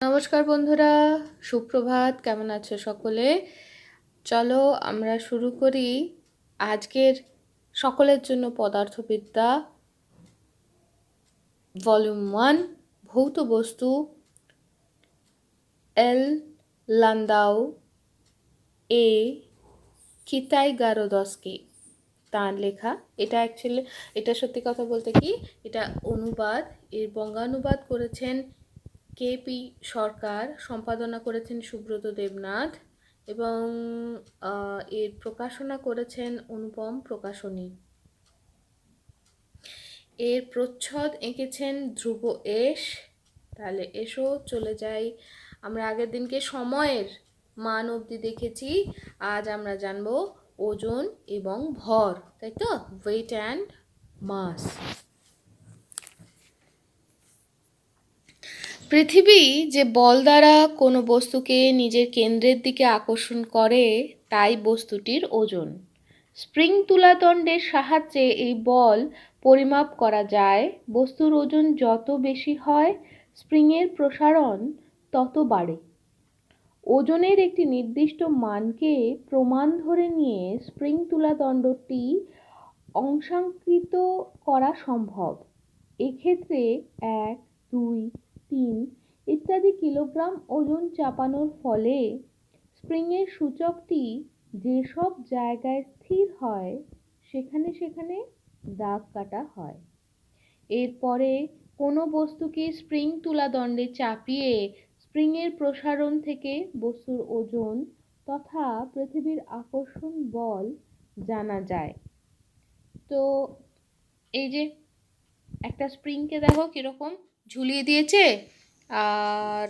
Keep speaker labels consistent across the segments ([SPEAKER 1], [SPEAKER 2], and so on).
[SPEAKER 1] নমস্কার বন্ধুরা, সুপ্রভাত, কেমন আছো সকলে? চলো আমরা শুরু করি আজকের সকলের জন্য পদার্থবিদ্যা ভলিউম ওয়ান ভৌত বস্তু এল লান্দাও এ কিতাই গারোদস্কি তাঁর লেখা, এটা অ্যাকচুয়ালি এটা সত্যি কথা বলতে কি? এটা অনুবাদ, এর বঙ্গানুবাদ করেছেন কেপি সরকার সম্পাদনা করেছেন সুব্রত দেবনাথ এবং এর প্রকাশনা করেছেন অনুপম প্রকাশনী। এর প্রচ্ছদ এঁকেছেন ধ্রুব এস। তাহলে এসো, চলে যাই। আমরা আগের দিনকে সময়ের মান অবধি দেখেছি। আজ আমরা জানব ওজন এবং ভর, তাই তো? ওয়েট অ্যান্ড মাস পৃথিবী যে বল দ্বারা কোনো বস্তুকে নিজের কেন্দ্রের দিকে আকর্ষণ করে, তাই বস্তুটির ওজন। স্প্রিং তুলাদণ্ডের সাহায্যে এই বল পরিমাপ করা যায়। বস্তুর ওজন যত বেশি হয়, স্প্রিংয়ের প্রসারণ তত বাড়ে। ওজনের একটি নির্দিষ্ট মানকে প্রমাণ ধরে নিয়ে স্প্রিং তুলাদণ্ডটি অংশাঙ্কিত করা সম্ভব। এক্ষেত্রে এক, দুই তিন ইত্যাদি কিলোগ্রাম ওজন চাপানোর ফলে স্প্রিংয়ের সূচকটি যেসব জায়গায় স্থির হয়, সেখানে সেখানে দাগ কাটা হয়। এরপরে কোনো বস্তুকে স্প্রিং তুলাদণ্ডে চাপিয়ে স্প্রিংয়ের প্রসারণ থেকে বস্তুর ওজন তথা পৃথিবীর আকর্ষণ বল জানা যায়। তো এই যে একটা স্প্রিংকে দেখো কীরকম ঝুলিয়ে দিয়েছে আর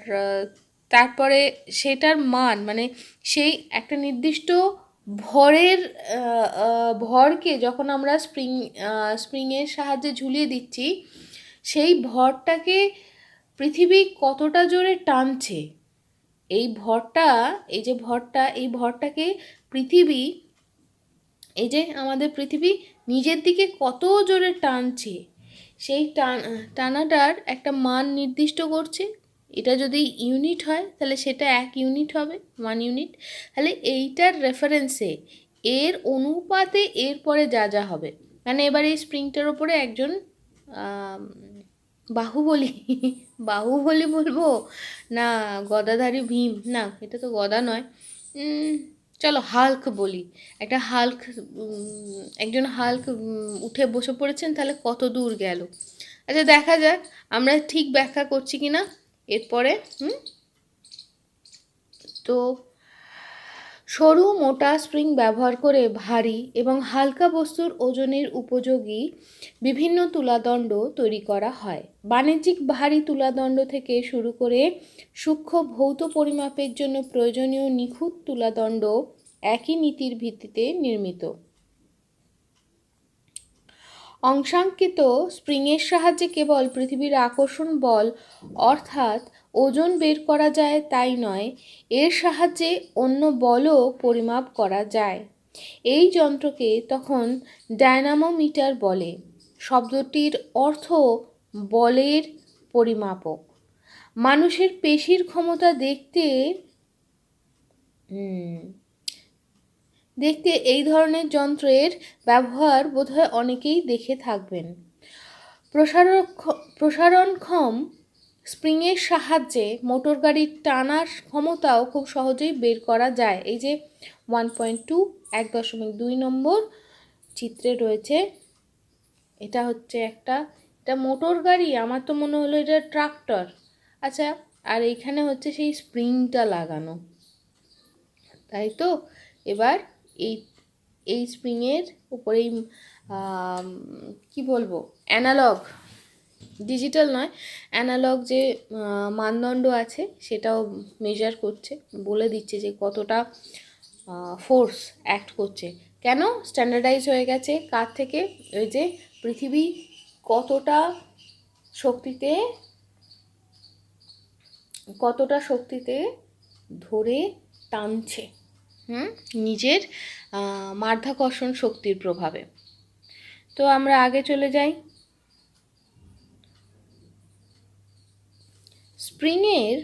[SPEAKER 1] তারপরে সেটার মান মানে সেই একটা নির্দিষ্ট ভরের ভরকে যখন আমরা স্প্রিং স্প্রিংয়ের সাহায্যে ঝুলিয়ে দিচ্ছি, সেই ভরটাকে পৃথিবী কতটা জোরে টানছে, এই ভরটা, এই যে ভরটা, এই ভরটাকে পৃথিবী, এই যে আমাদের পৃথিবী নিজের দিকে কত জোরে টানছে সেই টান, টানাটার একটা মান নির্দিষ্ট করছে। এটা যদি ইউনিট হয়, তাহলে সেটা এক ইউনিট হবে ওয়ান ইউনিট তাহলে এইটার রেফারেন্সে এর অনুপাতে এরপরে যা যা হবে। মানে এবার এই স্প্রিংটার ওপরে একজন বাহুবলী বাহুবলী বলব? না, গদাধারী ভীম, না, এটা তো গদা নয়। চলো হাল্ক বলি। একটা হাল্ক একজন হাল্ক উঠে বসে পড়েছেন, তাহলে কত দূর গেল? আচ্ছা দেখা যাক, আমরা ঠিক ব্যাখ্যা করছি কি না এরপরে, হুম? তো সরু মোটা স্প্রিং ব্যবহার করে ভারী এবং হালকা বস্তুর ওজনের উপযোগী বিভিন্ন তুলাদণ্ড তৈরি করা হয়। বাণিজ্যিক ভারী তুলাদণ্ড থেকে শুরু করে সূক্ষ্ম ভৌত পরিমাপের জন্য প্রয়োজনীয় নিখুঁত তুলাদণ্ড একই নীতির ভিত্তিতে নির্মিত। অংশাঙ্কিত স্প্রিংয়ের সাহায্যে কেবল পৃথিবীর আকর্ষণ বল, অর্থাৎ ওজন বের করা যায় তাই নয়, এর সাহায্যে অন্য বলও পরিমাপ করা যায়। এই যন্ত্রকে তখন ডায়নামোমিটার বলে। শব্দটির অর্থ বলের পরিমাপক। মানুষের পেশির ক্ষমতা দেখতে দেখতে এই ধরনের যন্ত্রের ব্যবহার বোধহয় অনেকেই দেখে থাকবেন। প্রসারণক্ষম স্প্রিংয়ের সাহায্যে মোটর গাড়ির টানার ক্ষমতাও খুব সহজেই বের করা যায়। এই যে ওয়ান পয়েন্ট টু, এক দশমিক দুই নম্বর চিত্রে রয়েছে। এটা হচ্ছে একটা, এটা মোটর গাড়ি, আমার তো মনে হলো এটা ট্রাক্টর। আচ্ছা আর এইখানে হচ্ছে সেই স্প্রিংটা লাগানো। তাই তো? এবার এই এই স্প্রিংয়ের উপরেই কি বলব? অ্যানালগ ডিজিটাল নয় অ্যানালগ যে মানদণ্ড আছে সেটাও মেজার করছে, বলে দিচ্ছে যে কতটা ফোর্স অ্যাক্ট করছে। কেন? স্ট্যান্ডার্ডাইজ হয়ে গেছে। কার থেকে? ওই যে পৃথিবী কতটা শক্তিতে কতটা শক্তিতে ধরে টানছে। হুম? নিজের মাধ্যাকর্ষণ শক্তির প্রভাবে। তো আমরা আগে চলে যাই। স্প্রিংয়ের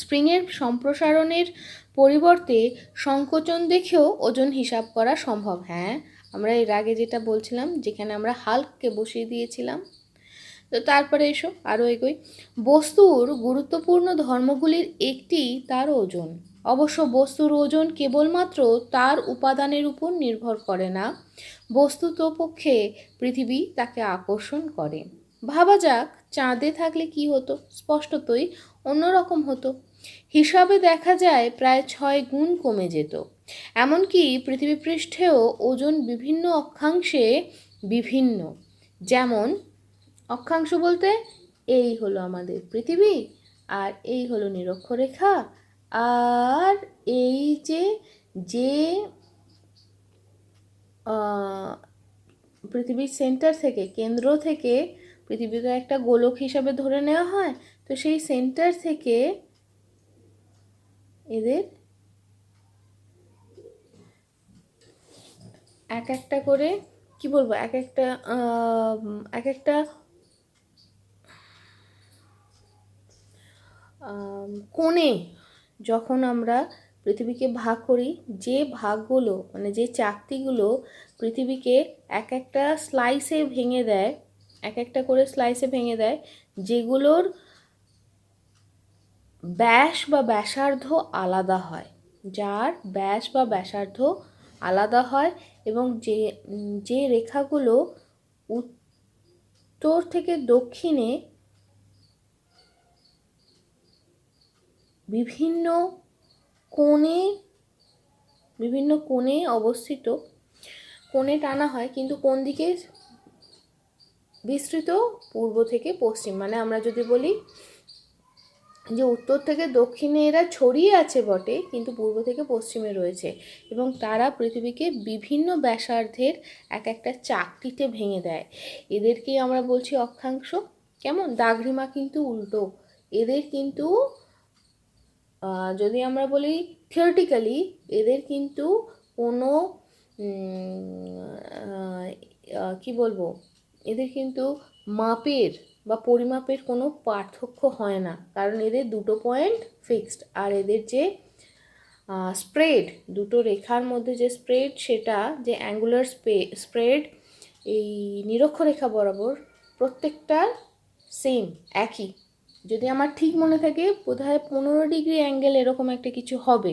[SPEAKER 1] স্প্রিংয়ের সম্প্রসারণের পরিবর্তে সংকোচন দেখেও ওজন হিসাব করা সম্ভব। হ্যাঁ আমরা এর আগে যেটা বলছিলাম, যেখানে আমরা হাল্ককে বসিয়ে দিয়েছিলাম। তো তারপরে এসো আরও এগোই। বস্তুর গুরুত্বপূর্ণ ধর্মগুলির একটি তার ওজন। অবশ্য বস্তুর ওজন কেবলমাত্র তার উপাদানের উপর নির্ভর করে না, বস্তুত পক্ষে পৃথিবী তাকে আকর্ষণ করে। ভাবা যাক, চাঁদে থাকলে কি হতো? স্পষ্টতই অন্যরকম হতো। হিসাবে দেখা যায় প্রায় ছয় গুণ কমে যেত। এমনকি পৃথিবী পৃষ্ঠেও ওজন বিভিন্ন অক্ষাংশে বিভিন্ন। যেমন, অক্ষাংশ বলতে এই হলো আমাদের পৃথিবী আর এই হলো নিরক্ষরেখা আর এই যে যে পৃথিবীর সেন্টার থেকে, কেন্দ্র থেকে পৃথিবীকে একটা গোলক হিসাবে ধরে নেওয়া হয়, তো সেই সেন্টার থেকে এদের এক একটা করে, কি বলব, এক একটা এক একটা কোণে যখন আমরা পৃথিবীকে ভাগ করি, যে ভাগগুলো মানে যে চাকতিগুলো পৃথিবীকে এক একটা স্লাইসে ভেঙে দেয়, এক একটা করে স্লাইসে ভেঙে দেয়, যেগুলোর ব্যাস বা ব্যাসার্ধ আলাদা হয়। যার ব্যাস বা ব্যাসার্ধ আলাদা হয় এবং যে যে রেখাগুলো উত্তর থেকে দক্ষিণে বিভিন্ন কোণে বিভিন্ন কোণে অবস্থিত। কোণে টানা হয়, কিন্তু কোন দিকে? বিস্তৃত পূর্ব থেকে পশ্চিম। মানে আমরা যদি বলি যে উত্তর থেকে দক্ষিণে এরা ছড়িয়ে আছে বটে, কিন্তু পূর্ব থেকে পশ্চিমে রয়েছে এবং তারা পৃথিবীকে বিভিন্ন ব্যাসার্ধের এক একটা চাকরিতে ভেঙে দেয়। এদেরকেই আমরা বলছি অক্ষাংশ। কেমন? দাঘ্রিমা কিন্তু উল্টো। এদের কিন্তু যদি আমরা বলি থিওরিটিক্যালি এদের কিন্তু কোনো কি বলব? এদের কিন্তু মাপের বা পরিমাপের কোনো পার্থক্য হয় না। কারণ এদের দুটো পয়েন্ট ফিক্সড আর এদের যে স্প্রেড দুটো রেখার মধ্যে যে স্প্রেড সেটা যে অ্যাঙ্গুলার স্পে স্প্রেড এই নিরক্ষরেখা বরাবর প্রত্যেকটার সেম একই। যদি আমার ঠিক মনে থাকে, বোধহয় পনেরো ডিগ্রি অ্যাঙ্গেল এরকম একটা কিছু হবে।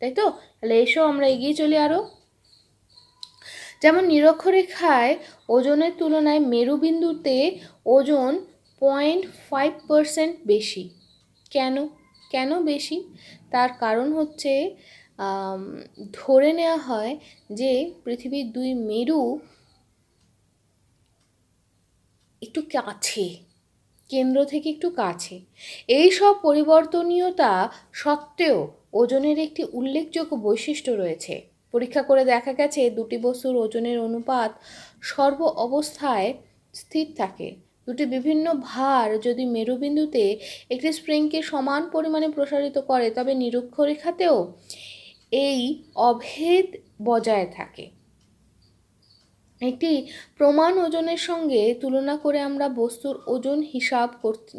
[SPEAKER 1] তাই তো? তাহলে এসো, আমরা এগিয়ে চলি আরও যেমন নিরক্ষরেখায় ওজনের তুলনায় মেরুবিন্দুতে ওজন পয়েন্ট ফাইভ পারসেন্ট বেশি। কেন? কেন বেশি? তার কারণ হচ্ছে ধরে নেওয়া হয় যে পৃথিবীর দুই মেরু একটু কাছে। কেন্দ্র থেকে একটু কাছে। এই সব পরিবর্তনীয়তা সত্ত্বেও ওজনের একটি উল্লেখযোগ্য বৈশিষ্ট্য রয়েছে। পরীক্ষা করে দেখা গেছে, দুটি বস্তুর ওজনের অনুপাত সর্ব অবস্থায় স্থির থাকে। দুটি বিভিন্ন ভার যদি মেরুবিন্দুতে একটি স্প্রিংকে সমান পরিমাণে প্রসারিত করে, তবে নিরক্ষরেখাতেও এই অভেদ বজায় থাকে। একটি প্রমাণ ওজনের সঙ্গে তুলনা করে আমরা বস্তুর ওজন হিসাব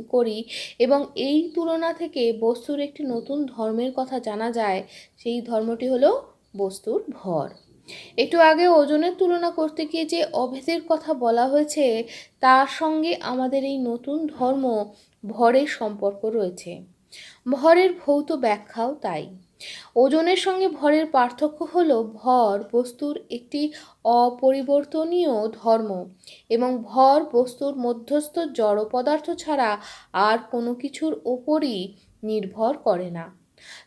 [SPEAKER 1] করি এবং এই তুলনা থেকে বস্তুর একটি নতুন ধর্মের কথা জানা যায়, সেই ধর্মটি হলো বস্তুর ভর। একটু আগে ওজনের তুলনা করতে গিয়ে যে অভেদের কথা বলা হয়েছে, তার সঙ্গে আমাদের এই নতুন ধর্ম ভরের সম্পর্ক রয়েছে। ভরের ভৌত ব্যাখ্যাও তাই। ওজনের সঙ্গে ভরের পার্থক্য হল ভর বস্তুর একটি অপরিবর্তনীয় ধর্ম এবং ভর বস্তুর মধ্যস্থ জড় পদার্থ ছাড়া আর কোনো কিছুর ওপরই নির্ভর করে না।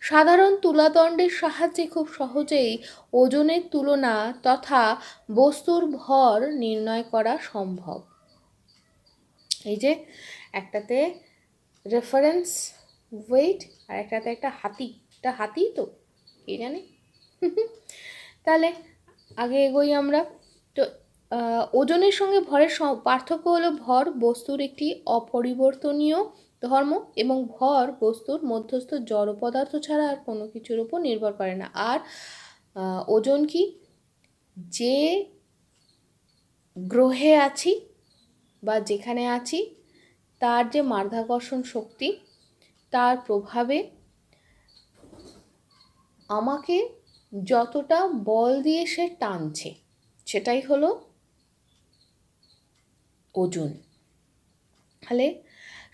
[SPEAKER 1] সাধারণ তুলাদণ্ডের সাহায্যে খুব সহজেই ওজনের তুলনা তথা বস্তুর ভর নির্ণয় করা সম্ভব। এই যে একটাতে রেফারেন্স ওয়েট আর একটাতে একটা হাতি। এটা হাতি তো, কে জানে? তাহলে আগে এগোই আমরা। তো ওজনের সঙ্গে ভরের পার্থক্য হলো ভর বস্তুর একটি অপরিবর্তনীয় ধর্ম এবং ভর বস্তুর মধ্যস্থ জড় পদার্থ ছাড়া আর কোনো কিছুর উপর নির্ভর করে না। আর ওজন কি? যে গ্রহে আছি বা যেখানে আছি, তার যে মাধ্যাকর্ষণ শক্তি, তার প্রভাবে আমাকে যতটা বল দিয়ে সে টানছে, সেটাই হলো ওজন। তাহলে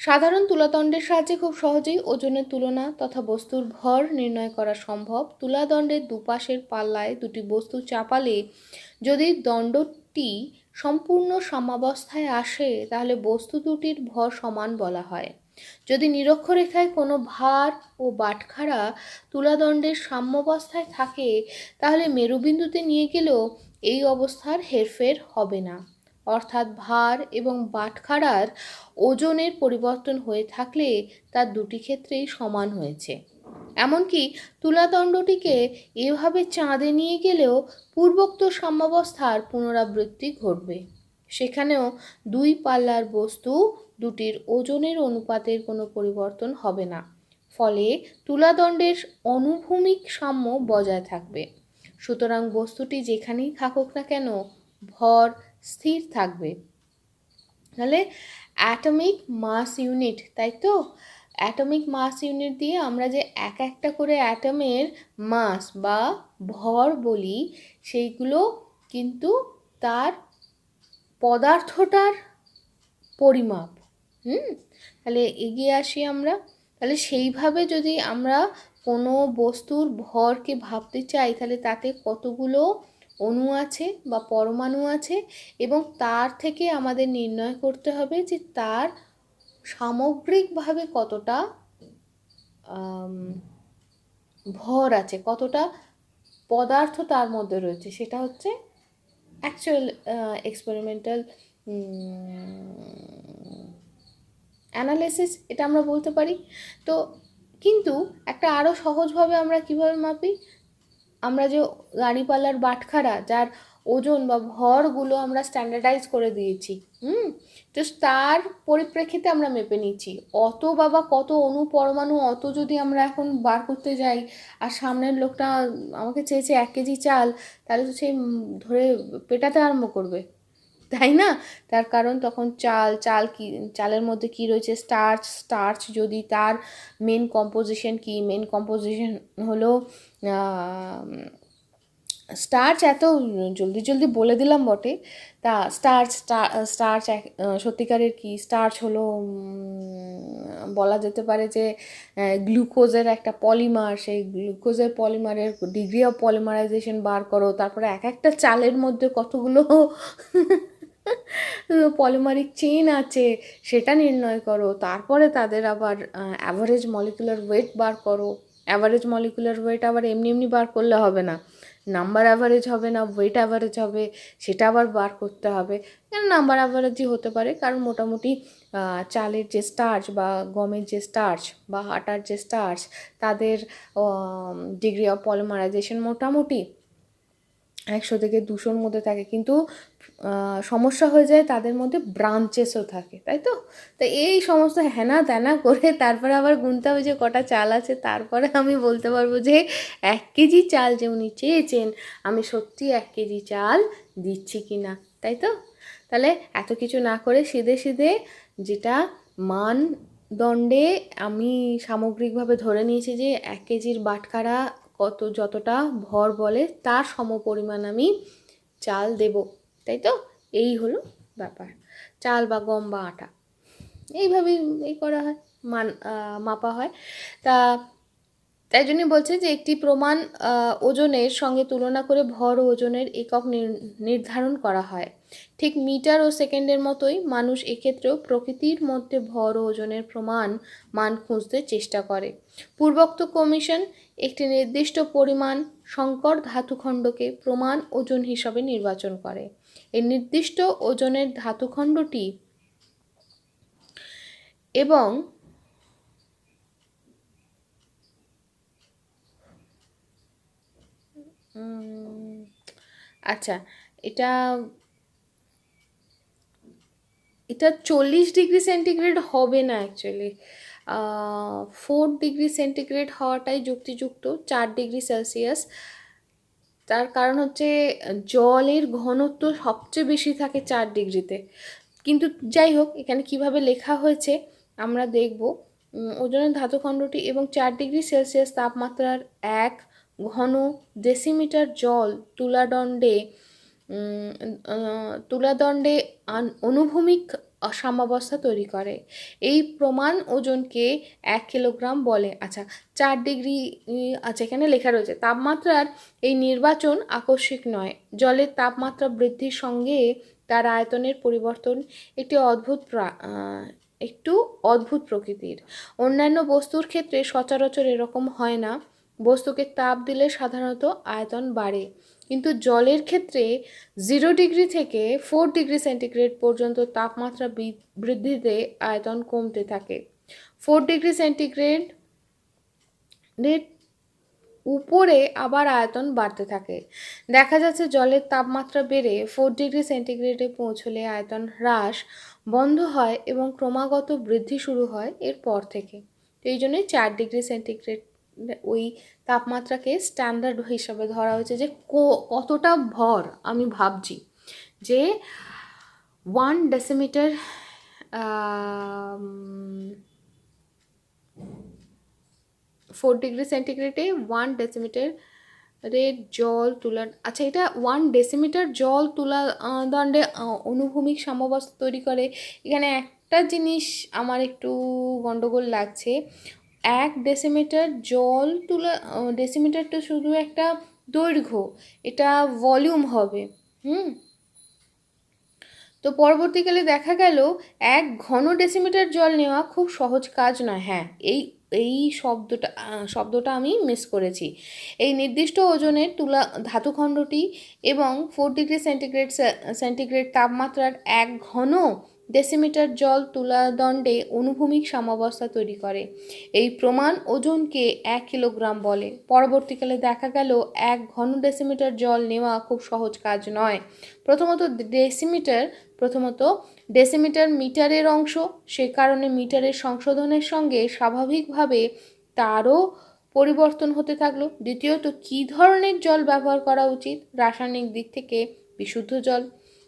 [SPEAKER 1] সাধারণ তুলাদণ্ডের সাহায্যে খুব সহজেই ওজনের তুলনা তথা বস্তুর ভর নির্ণয় করা সম্ভব। তুলাদণ্ডের দুপাশের পাল্লায় দুটি বস্তু চাপালে যদি দণ্ডটি সম্পূর্ণ সমাবস্থায় আসে, তাহলে বস্তু দুটির ভর সমান বলা হয়। যদি নিরক্ষরেখায় কোনো ভার ও বাটখারা তুলাদণ্ডের সাম্যাবস্থায় থাকে, তাহলে মেরুবিন্দুতে নিয়ে গেলেও এই অবস্থার হেরফের হবে না। অর্থাৎ ভার এবং বাটখারার ওজনের পরিবর্তন হয়ে থাকলে তার দুটি ক্ষেত্রেই সমান হয়েছে। এমনকি তুলাদণ্ডটিকে এভাবে চাঁদে নিয়ে গেলেও পূর্বোক্ত সাম্যাবস্থার পুনরাবৃত্তি ঘটবে। সেখানেও দুই পাল্লার বস্তু দুটির ওজনের অনুপাতের কোনো পরিবর্তন হবে না। ফলে তুলাদণ্ডের অনুভূমিক সাম্য বজায় থাকবে। সুতরাং বস্তুটি যেখানেই থাকুক না কেন, ভর স্থির থাকবে। তাহলে অ্যাটমিক মাস ইউনিট, তাই তো? অ্যাটমিক মাস ইউনিট দিয়ে আমরা যে এক একটা করে অ্যাটমের মাস বা ভর বলি, সেইগুলো কিন্তু তার পদার্থটার পরিমাপ। হুম, তাহলে এগিয়ে আসি আমরা। তাহলে সেইভাবে যদি আমরা কোনো বস্তুর ভরকে ভাবতে চাই, তাহলে তাতে কতগুলো অণু আছে বা পরমাণু আছে এবং তার থেকে আমাদের নির্ণয় করতে হবে যে তার সামগ্রিকভাবে কতটা ভর আছে, কতটা পদার্থ তার মধ্যে রয়েছে। সেটা হচ্ছে অ্যাকচুয়াল এক্সপেরিমেন্টাল অ্যানালিসিস এটা আমরা বলতে পারি। তো কিন্তু একটা আরও সহজভাবে আমরা কীভাবে মাপি? আমরা যে গাড়িপালার বাটখারা, যার ওজন বা ভরগুলো আমরা স্ট্যান্ডার্ডাইজ করে দিয়েছি, হুম? তো তার পরিপ্রেক্ষিতে আমরা মেপে নিচ্ছি। অত বাবা কত অণু পরমাণু, অত যদি আমরা এখন বার করতে যাই, আর সামনের লোকটা আমাকে চেয়েছে এক কেজি চাল, তাহলে তো সেই ধরে পেটাতে আরম্ভ করবে। তাই না? তার কারণ তখন চাল চাল কি, চালের মধ্যে কি রয়েছে? স্টার্চ স্টার্চ যদি তার মেন কম্পোজিশন কি? মেন কম্পোজিশন হলো স্টার্চ এত জলদি জলদি বলে দিলাম বটে। তা স্টার্চ স্টার্চ সত্যিকারের কি? স্টার্চ হলো বলা যেতে পারে যে গ্লুকোজের একটা পলিমার সেই গ্লুকোজের পলিমারের ডিগ্রি অফ পলিমারাইজেশন বার করো। তারপরে এক একটা চালের মধ্যে কতগুলো পলিমারিক চেইন আছে, সেটা নির্ণয় করো। তারপরে তাদের আবার অ্যাভারেজ মলিকুলার ওয়েট বার করো। অ্যাভারেজ মলিকুলার ওয়েট আবার এমনি এমনি বার করলে হবে না। নাম্বার অ্যাভারেজ হবে না ওয়েট অ্যাভারেজ হবে, সেটা আবার বার করতে হবে। কেন নাম্বার অ্যাভারেজই হতে পারে, কারণ মোটামুটি চালের যে স্টার্চ বা গমের যে স্টার্চ বা আটার যে স্টার্চ তাদের ডিগ্রি অফ পলিমারাইজেশন মোটামুটি একশো থেকে দুশোর মধ্যে থাকে। কিন্তু সমস্যা হয়ে যায় তাদের মধ্যে ব্রাঞ্চেসও থাকে, তাই তো? তো এই সমস্ত হেনা তেনা করে তারপরে আবার গুনতে হবে যে কটা চাল আছে, তারপরে আমি বলতে পারব যে এক কেজি চাল যে উনি চেয়েছেন, আমি সত্যি এক কেজি চাল দিচ্ছি কি না, তাই তো? তাহলে এত কিছু না করে সিধে সিধে যেটা মান দণ্ডে আমি সামগ্রিকভাবে ধরে নিয়েছি যে এক কেজির বাটখারা কত যতটা ভর বলে, তার সমপরিমাণ আমি চাল দেব। তাই তো? এই হলো ব্যাপার। চাল বা গম বা আটা। এইভাবেই এই করা হয়, মান মাপা হয়। তা, তাই জন্যই বলছে যে একটি প্রমাণ ওজনের সঙ্গে তুলনা করে ভর ওজনের একক নির্ধারণ করা হয়। ঠিক মিটার ও সেকেন্ডের মতোই মানুষ এক্ষেত্রেও প্রকৃতির মধ্যে ভর ও ওজনের প্রমাণ, মান খুঁজতে চেষ্টা করে। পূর্বোক্ত কমিশন একটি নির্দিষ্ট পরিমাণ সংকর ধাতুখণ্ডকে প্রমাণ ওজন হিসাবে নির্বাচন করে। এই নির্দিষ্ট ওজনের ধাতুখণ্ডটি এবং আচ্ছা এটা এটা চল্লিশ ডিগ্রি সেন্টিগ্রেড হবে না অ্যাকচুয়ালি ফোর ডিগ্রি সেন্টিগ্রেড হওয়াটাই যুক্তিযুক্ত, চার ডিগ্রি সেলসিয়াস। তার কারণ হচ্ছে, জলের ঘনত্ব সবচেয়ে বেশি থাকে চার ডিগ্রিতে। কিন্তু যাই হোক, এখানে কীভাবে লেখা হয়েছে, আমরা দেখব। ওজনের ধাতুখণ্ডটি এবং চার ডিগ্রি সেলসিয়াস তাপমাত্রার এক ঘন ডেসিমিটার জল তুলাদণ্ডে তুলাদণ্ডে অনুভূমিক সাম্যাবস্থা তৈরি করে। এই প্রমাণ ওজনকে এক কিলোগ্রাম বলে। আচ্ছা চার ডিগ্রি উম, আচ্ছা এখানে লেখা রয়েছে তাপমাত্রার এই নির্বাচন আকস্মিক নয়। জলের তাপমাত্রা বৃদ্ধির সঙ্গে তার আয়তনের পরিবর্তন একটি অদ্ভুত একটু অদ্ভুত প্রকৃতির। অন্যান্য বস্তুর ক্ষেত্রে সচরাচর এরকম হয় না। বস্তুকে তাপ দিলে সাধারণত আয়তন বাড়ে। কিন্তু জলের ক্ষেত্রে জিরো ডিগ্রি থেকে ফোর ডিগ্রি সেন্টিগ্রেড পর্যন্ত তাপমাত্রা বৃদ্ধিতে আয়তন কমতে থাকে। ফোর ডিগ্রি সেন্টিগ্রেড উপরে আবার আয়তন বাড়তে থাকে। দেখা যাচ্ছে জলের তাপমাত্রা বেড়ে ফোর ডিগ্রি সেন্টিগ্রেডে পৌঁছলে আয়তন হ্রাস বন্ধ হয় এবং ক্রমাগত বৃদ্ধি শুরু হয় এর পর থেকে এই জন্যই চার ডিগ্রি সেন্টিগ্রেড ওই তাপমাত্রাকে স্ট্যান্ডার্ড হিসাবে ধরা হয়েছে যে কতটা ভর আমি ভাবছি যে ওয়ান ডেসিমিটার ফোর ডিগ্রি সেন্টিগ্রেডে ওয়ান ডেসিমিটার রের জল তুলা আচ্ছা এটা ওয়ান ডেসিমিটার জল তুলা দণ্ডে অনুভূমিক সাম্যাবস্থা তৈরি করে। এখানে একটা জিনিস আমার একটু গন্ডগোল লাগছে। এক ডেসিমিটার জল তুলা ডেসিমিটার তো শুধু একটা দৈর্ঘ্য, এটা ভলিউম হবে, হুম? তো পরবর্তীকালে দেখা গেল এক ঘন ডেসিমিটার জল নেওয়া খুব সহজ কাজ নয়। হ্যাঁ এই এই শব্দটা শব্দটা আমি মিস করেছি। এই নির্দিষ্ট ওজনের তুলা ধাতুখণ্ডটি এবং ফোর ডিগ্রি সেন্টিগ্রেড সেন্টিগ্রেড তাপমাত্রার এক ঘন ডেসিমিটার জল তুলাদণ্ডে অনুভূমিক সাম্যাবস্থা তৈরি করে। এই প্রমাণ ওজনকে এক কিলোগ্রাম বলে। পরবর্তীকালে দেখা গেল, এক ঘন ডেসিমিটার জল নেওয়া খুব সহজ কাজ নয়। প্রথমত ডেসিমিটার প্রথমত ডেসিমিটার মিটারের অংশ। সে কারণে মিটারের সংশোধনের সঙ্গে স্বাভাবিকভাবে তারও পরিবর্তন হতে থাকল। দ্বিতীয়ত, কী ধরনের জল ব্যবহার করা উচিত? রাসায়নিক দিক থেকে বিশুদ্ধ জল।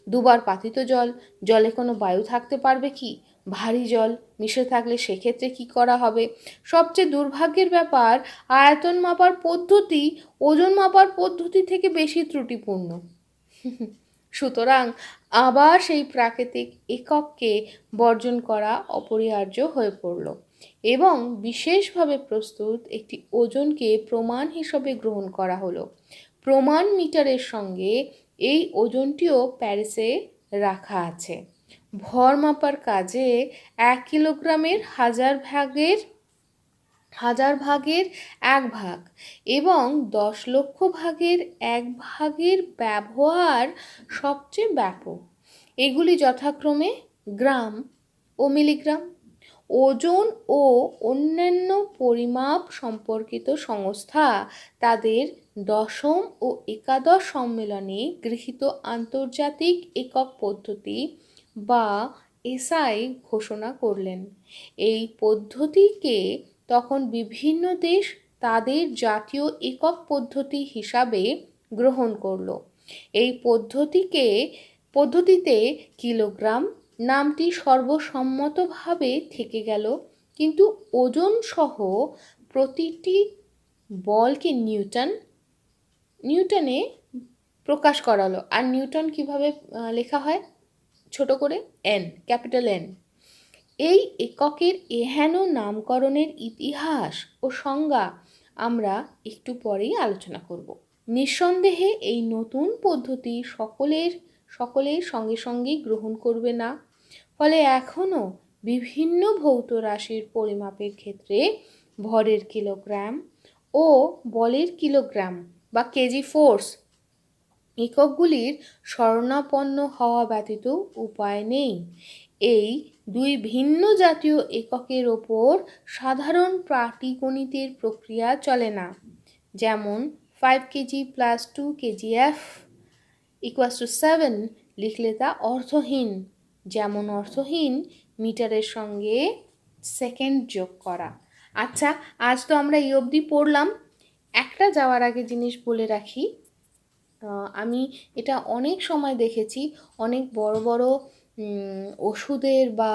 [SPEAKER 1] দুবার পাতিত জল, জলে কোনো বায়ু থাকতে পারবে কি? ভারী জল মিশে থাকলে সেক্ষেত্রে কি করা হবে? সবচেয়ে দুর্ভাগ্যের ব্যাপার, আয়তন মাপার পদ্ধতি, ওজন মাপার পদ্ধতি থেকে বেশি ত্রুটিপূর্ণ। সুতরাং আবার সেই প্রাকৃতিক একককে বর্জন করা অপরিহার্য হয়ে পড়ল এবং বিশেষভাবে প্রস্তুত একটি ওজনকে প্রমাণ হিসেবে গ্রহণ করা হলো। প্রমাণ মিটারের সঙ্গে এই ওজনটিও প্যারিসে রাখা আছে। ভর মাপার কাজে এক কিলোগ্রামের হাজার ভাগের হাজার ভাগের এক ভাগ এবং দশ লক্ষ ভাগের এক ভাগের ব্যবহার সবচেয়ে ব্যাপক। এগুলি যথাক্রমে গ্রাম ও মিলিগ্রাম। ওজন ও অন্যান্য পরিমাপ সম্পর্কিত সংস্থা তাদের দশম ও একাদশ সম্মেলনে গৃহীত আন্তর্জাতিক একক পদ্ধতি বা এসআই ঘোষণা করলেন। এই পদ্ধতিকে তখন বিভিন্ন দেশ তাদের জাতীয় একক পদ্ধতি হিসাবে গ্রহণ করল। এই পদ্ধতিকে, পদ্ধতিতে কিলোগ্রাম নামটি সর্বসম্মতভাবে থেকে গেল, কিন্তু ওজন সহ প্রতিটি বলকে নিউটন, নিউটনে প্রকাশ করালো। আর নিউটন কীভাবে লেখা হয়? ছোট করে এন ক্যাপিটাল এন এই এককের এহেন নামকরণের ইতিহাস ও সংজ্ঞা আমরা একটু পরেই আলোচনা করব। নিঃসন্দেহে এই নতুন পদ্ধতি সকলের সকলের সঙ্গে সঙ্গেই গ্রহণ করবে না। ফলে এখনও বিভিন্ন ভৌত রাশির পরিমাপের ক্ষেত্রে ভরের কিলোগ্রাম ও বলের কিলোগ্রাম বা কেজি ফোর্স এককগুলির শরণাপন্ন হওয়া ব্যতীত উপায় নেই। এই দুই ভিন্ন জাতীয় এককের ওপর সাধারণ পাটিগণিতের প্রক্রিয়া চলে না। যেমন five kg plus two kg F equals two seven লিখলে তা অর্থহীন। যেমন অর্থহীন, মিটারের সঙ্গে সেকেন্ড যোগ করা। আচ্ছা আজ তো আমরা এই অবধি পড়লাম। একটা যাওয়ার আগে জিনিস বলে রাখি আমি এটা অনেক সময় দেখেছি, অনেক বড় বড় ওষুধের বা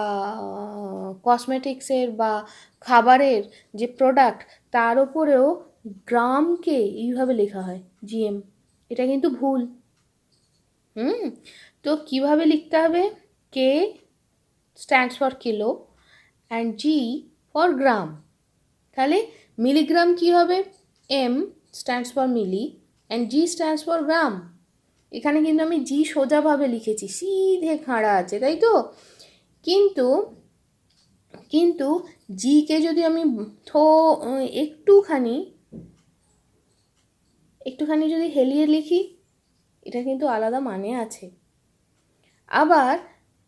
[SPEAKER 1] কসমেটিক্সের বা খাবারের যে প্রোডাক্ট তার উপরেও গ্রামকে এইভাবে লেখা হয় জিএম এটা কিন্তু ভুল। হুম, তো কীভাবে লিখতে হবে? K stands for kilo and G for gram তাহলে মিলিগ্রাম কি হবে? M stands for milli and G stands for gram এখানে কিন্তু আমি জি সোজাভাবে লিখেছি, সিধে খাড়া আছে, তাই তো? কিন্তু কিন্তু জিকে যদি আমি থো, একটুখানি একটুখানি যদি হেলিয়ে লিখি এটা কিন্তু আলাদা মানে আছে। আবার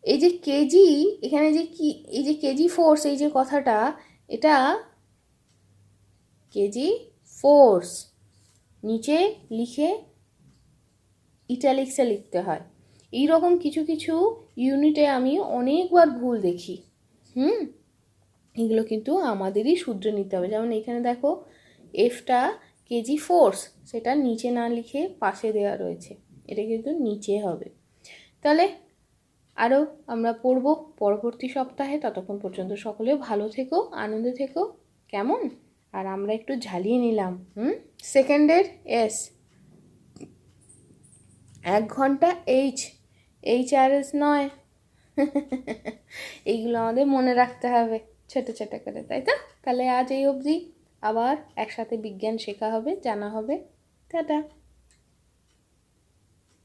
[SPEAKER 1] এই যে কেজি, এখানে যে কি, এই যে কেজি ফোর্স এই যে কথাটা, এটা কেজি ফোর্স নিচে লিখে ইটালিক্সে লিখতে হয়। এই রকম কিছু কিছু ইউনিটে আমি অনেকবার ভুল দেখি। হুম? এগুলো কিন্তু আমাদেরই শুধরে নিতে হবে। যেমন এখানে দেখো এফটা কেজি ফোর্স সেটা নিচে না লিখে পাশে দেওয়া রয়েছে। এটা কিন্তু নিচে হবে। তাহলে আরও আমরা পড়ব পরবর্তী সপ্তাহে। ততক্ষণ পর্যন্ত সকলে ভালো থেকো, আনন্দে থেকো, কেমন? আর আমরা একটু ঝালিয়ে নিলাম, হুম? সেকেন্ডের এস। এক ঘণ্টা এইচ এইচ আর এস নয়। এইগুলো আমাদের মনে রাখতে হবে, ছোট ছোট করে, তাই তো? তাহলে আজ এই অবধি। আবার একসাথে বিজ্ঞান শেখা হবে জানা হবে। টাটা।